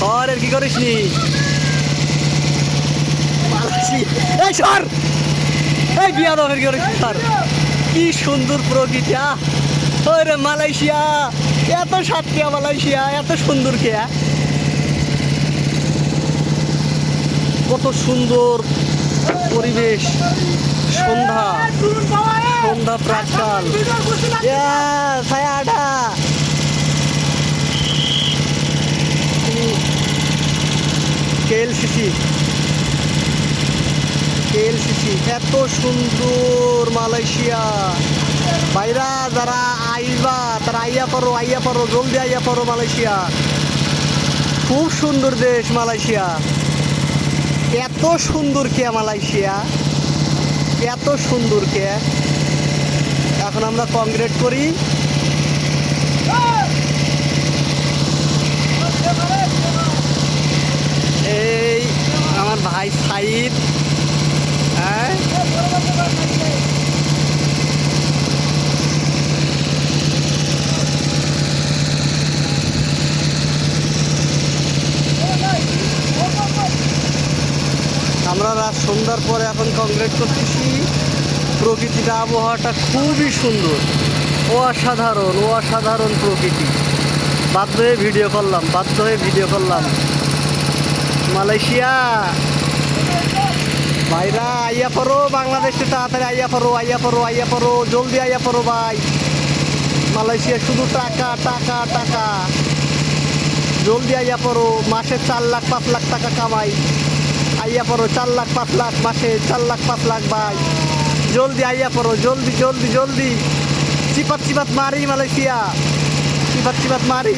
সরের কি করিস নি এই সর! এই বিয়া দফের কি করিস সর। কি সুন্দর প্রকৃতি, আহ! ওরে মালয়েশিয়া, এত সাতকিয়া মালয়েশিয়া, এত সুন্দর কেয়া কত সুন্দর পরিবেশ, সন্ধ্যা সন্ধ্যা প্রাককাল। কেএলসিসি কেএলসিসি এত সুন্দর মালয়েশিয়া। বাইরা, যারা আইবা, তারা আইয়া পারো আইয়া পারো জলদি আইয়া পারো মালয়েশিয়া। খুব সুন্দর দেশ মালয়েশিয়া। এত সুন্দর কে মালয়েশিয়া? এত সুন্দর কে? এখন আমরা কংক্রিট করি এই আমার ভাই হ্যাঁ আমরা রাত সন্ধ্যার পরে এখন কংক্রিট করতেছি। প্রকৃতিটা, আবহাওয়াটা খুবই সুন্দর। অসাধারণ অসাধারণ প্রকৃতি। বাধ্য হয়ে ভিডিও করলাম, বাধ্য হয়ে ভিডিও করলাম। মালয়েশিয়া! ভাইরা, আইয়া পড়ো, বাংলাদেশে তাড়াতাড়ি আইয়া পড়ো আইয়া পড়ো আইয়া পড়ো, জলদি আইয়া পড়ো ভাই। মালয়েশিয়া শুধু টাকা টাকা টাকা। জলদি আইয়া পড়ো, মাসে চার লাখ, পাঁচ লাখ টাকা কামাই। আইয়া পড়ো, চার লাখ, পাঁচ লাখ, মাসে চার লাখ, পাঁচ লাখ ভাই। জলদি আইয়া পড়ো, জলদি জলদি জলদি। চিপাত চিপাত মারি মালয়েশিয়া। চিপাত চিপাত মারি।